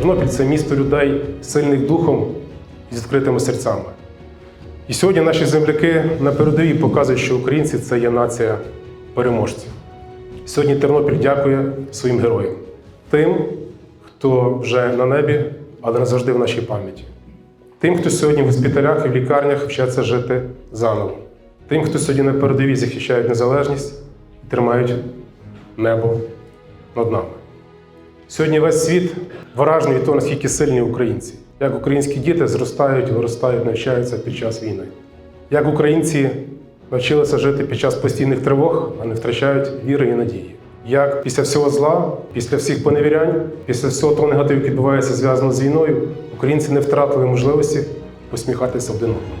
Тернопіль це місто людей сильних духом і з відкритими серцями. І сьогодні наші земляки на передовій показують, що українці це є нація переможців. Сьогодні Тернопіль дякує своїм героям, тим, хто вже на небі, але не завжди в нашій пам'яті. Тим, хто сьогодні в госпіталях і в лікарнях вчаться жити заново. Тим, хто сьогодні на передовій захищають незалежність і тримають небо над нами. Сьогодні весь світ вражений від того, наскільки сильні українці, як українські діти зростають, виростають, навчаються під час війни. Як українці навчилися жити під час постійних тривог, а не втрачають віри і надії. Як після всього зла, після всіх поневірянь, після всього того негативу, який відбувається зв'язано з війною, українці не втратили можливості посміхатися один одному.